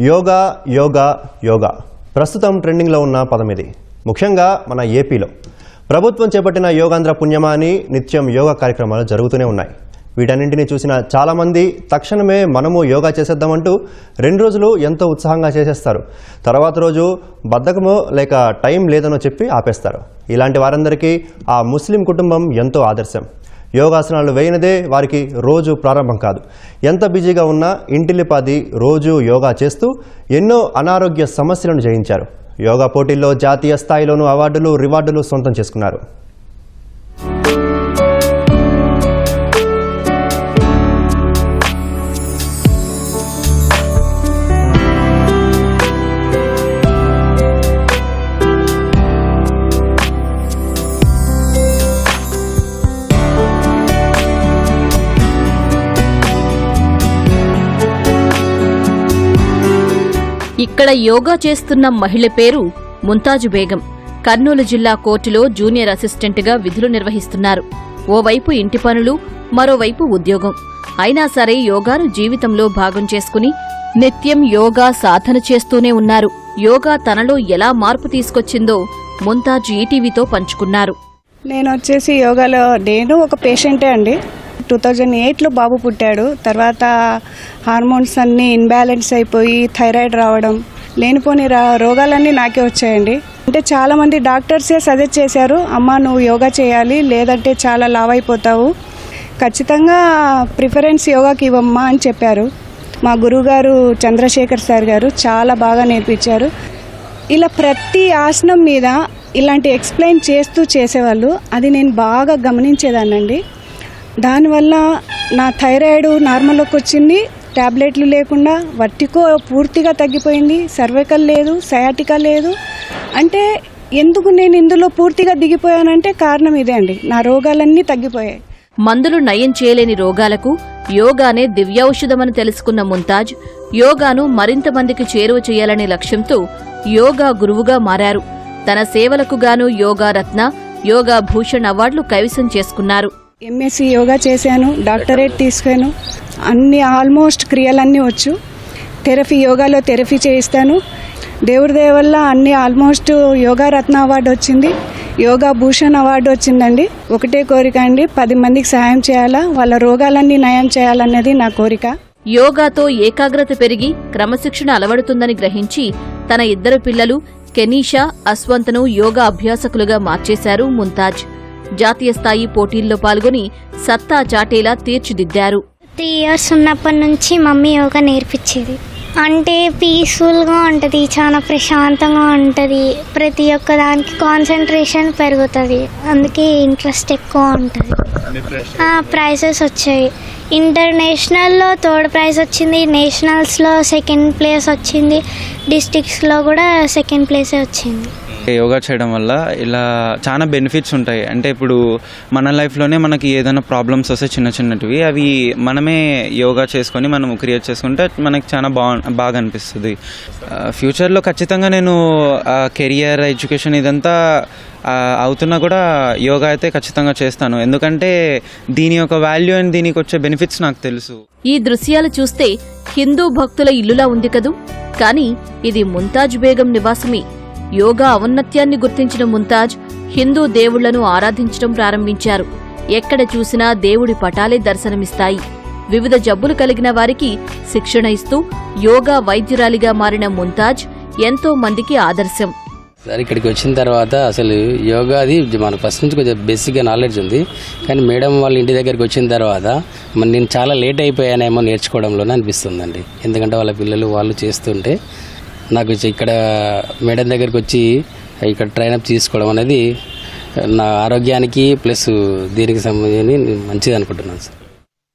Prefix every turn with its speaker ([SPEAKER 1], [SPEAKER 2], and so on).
[SPEAKER 1] యోగా యోగా యోగా. ప్రస్తుతం ట్రెండింగ్లో ఉన్న పదం ఇది. ముఖ్యంగా మన ఏపీలో. ప్రభుత్వం చేపట్టిన యోగాంధ్ర పుణ్యమా అని నిత్యం యోగా కార్యక్రమాలు జరుగుతూనే ఉన్నాయి. వీటన్నింటినీ చూసిన చాలామంది తక్షణమే మనము యోగా చేసేద్దామంటూ రెండు రోజులు ఎంతో ఉత్సాహంగా చేసేస్తారు. తర్వాత రోజు బద్ధకమో లేక టైం లేదనో చెప్పి ఆపేస్తారు. ఇలాంటి వారందరికీ ఆ ముస్లిం కుటుంబం ఎంతో ఆదర్శం. యోగాసనాలు వేయనిదే వారికి రోజు ప్రారంభం కాదు. ఎంత బిజీగా ఉన్నా ఇంటిల్లిపాది రోజు యోగా చేస్తూ ఎన్నో అనారోగ్య సమస్యలను జయించారు. యోగా పోటీల్లో జాతీయ స్థాయిలోనూ అవార్డులు రివార్డులు సొంతం చేసుకున్నారు.
[SPEAKER 2] ఇక్కడ యోగా చేస్తున్న మహిళ పేరు ముంతాజు బేగం. కర్నూలు జిల్లా కోర్టులో జూనియర్ అసిస్టెంట్గా విధులు నిర్వహిస్తున్నారు. ఓవైపు ఇంటి పనులు మరోవైపు ఉద్యోగం. అయినా సరే యోగాను జీవితంలో భాగం చేసుకుని నిత్యం యోగా సాధన చేస్తూనే ఉన్నారు. యోగా తనలో ఎలా మార్పు తీసుకొచ్చిందో ముంతాజ్ ఈటీవీతో పంచుకున్నారు.
[SPEAKER 3] నేను వచ్చేసి యోగాలో నేను ఒక పేషెంటే అండి. టూ థౌజండ్ ఎయిట్లో బాబు పుట్టాడు. తర్వాత హార్మోన్స్ అన్నీ ఇన్బ్యాలెన్స్ అయిపోయి థైరాయిడ్ రావడం లేనిపోని రా రోగాలన్నీ నాకే వచ్చాయండి. అంటే చాలామంది డాక్టర్సే సజెస్ట్ చేశారు అమ్మ నువ్వు యోగా చేయాలి లేదంటే చాలా లావ్ అయిపోతావు ఖచ్చితంగా ప్రిఫరెన్స్ యోగాకి ఇవ్వమ్మా అని చెప్పారు. మా గురువుగారు చంద్రశేఖర్ సార్ గారు చాలా బాగా నేర్పించారు. ఇలా ప్రతి ఆసనం మీద ఇలాంటి ఎక్స్ప్లెయిన్ చేస్తూ చేసేవాళ్ళు అది నేను బాగా గమనించేదానండి దానివల్ల నా థైరాయిడ్ నార్మల్లోకి వచ్చింది ట్యాబ్లెట్లు లేకుండా వర్టికో పూర్తిగా తగ్గిపోయింది సర్వైకల్ లేదు సయాటికా లేదు. అంటే ఎందుకు నేను ఇందులో పూర్తిగా దిగిపోయానంటే కారణం ఇదే అండి. నా రోగాలన్నీ తగ్గిపోయాయి.
[SPEAKER 2] మందులు నయం చేయలేని రోగాలకు యోగానే దివ్యౌషధమని తెలుసుకున్న ముంతాజ్ యోగాను మరింత మందికి చేరువ చేయాలనే లక్ష్యంతో యోగా గురువుగా మారారు. తన సేవలకు గాను యోగా రత్న యోగా భూషణ్ అవార్డులు కైవసం చేసుకున్నారు.
[SPEAKER 3] ఎంఎస్సి యోగా చేశాను డాక్టరేట్ తీసుకాను అన్ని ఆల్మోస్ట్ క్రియలన్నీ వచ్చు. థెరపీ యోగాలో థెరపీ చేయిస్తాను. దేవుడి దయ వల్ల అన్ని ఆల్మోస్ట్ యోగా రత్న అవార్డు వచ్చింది. యోగా భూషణ్ అవార్డు వచ్చిందండి. ఒకటే కోరిక అండి పది మందికి సహాయం చేయాలా వాళ్ళ రోగాలన్నీ నయం చేయాలన్నది నా కోరిక.
[SPEAKER 2] యోగాతో ఏకాగ్రత పెరిగి క్రమశిక్షణ అలవడుతుందని గ్రహించి తన ఇద్దరు పిల్లలు కెనీషా అస్వంత్ను యోగా అభ్యాసకులుగా మార్చేశారు ముంతాజ్. జాతీయ స్థాయి పోటీల్లో పాల్గొని సత్తా చాటేలా తీర్చిదిద్దారు.
[SPEAKER 4] త్రీ ఇయర్స్ ఉన్నప్పటి నుంచి మమ్మీ యోగా నేర్పించేది. అంటే పీస్ఫుల్గా ఉంటుంది చాలా ప్రశాంతంగా ఉంటుంది. ప్రతి ఒక్క దానికి కాన్సన్ట్రేషన్ పెరుగుతుంది. అందుకే ఇంట్రెస్ట్ ఎక్కువ ఉంటుంది. ప్రైజెస్ వచ్చాయి. ఇంటర్నేషనల్లో థర్డ్ ప్రైజ్ వచ్చింది నేషనల్స్లో సెకండ్ ప్లేస్ వచ్చింది డిస్టిక్స్లో కూడా సెకండ్ ప్లేసే వచ్చింది.
[SPEAKER 5] యోగా చేయడం వల్ల ఇలా చాలా బెనిఫిట్స్ ఉంటాయి. అంటే ఇప్పుడు మన లైఫ్లోనే మనకి ఏదైనా ప్రాబ్లమ్స్ వస్తే చిన్న చిన్నటివి అవి మనమే యోగా చేసుకొని మనం క్రియేట్ చేసుకుంటే మనకి చాలా బాగు బాగా అనిపిస్తుంది. ఫ్యూచర్లో ఖచ్చితంగా నేను కెరియర్ ఎడ్యుకేషన్ ఇదంతా అవుతున్నా కూడా యోగా అయితే ఖచ్చితంగా చేస్తాను. ఎందుకంటే దీని యొక్క వాల్యూ అండ్ దీనికి వచ్చే బెనిఫిట్స్ నాకు తెలుసు.
[SPEAKER 2] ఈ దృశ్యాలు చూస్తే హిందూ భక్తుల ఇల్లులా ఉంది కదూ? కానీ ఇది ముంతాజ్ బేగం నివాసమే. యోగా ఔన్నత్యాన్ని గుర్తించిన ముంతాజ్ హిందూ దేవుళ్ళను ఆరాధించడం ప్రారంభించారు. ఎక్కడ చూసినా దేవుడి పటాలే దర్శనమిస్తాయి. వివిధ జబ్బులు కలిగిన వారికి శిక్షణ ఇస్తూ యోగా వైద్యురాలిగా మారిన ముంతాజ్ ఎంతో మందికి ఆదర్శం.
[SPEAKER 6] సార్ ఇక్కడికి వచ్చిన తర్వాత అసలు యోగా అది ఫస్ట్ నుంచి కొంచెం బేసిక్గా నాలెడ్జ్ ఉంది. కానీ మేడం వాళ్ళ ఇంటి దగ్గరికి వచ్చిన తర్వాత మరి నేను చాలా లేట్ అయిపోయానేమో నేర్చుకోవడంలోనే అనిపిస్తుందండి. ఎందుకంటే వాళ్ళ పిల్లలు వాళ్ళు చేస్తుంటే నాకు ఇక్కడ మేడం దగ్గరికి వచ్చి ఇక్కడ ట్రైనప్ తీసుకోవడం అనేది నా ఆరోగ్యానికి ప్లస్ దీనికి సంబంధించి మంచిది అనుకుంటున్నాను సార్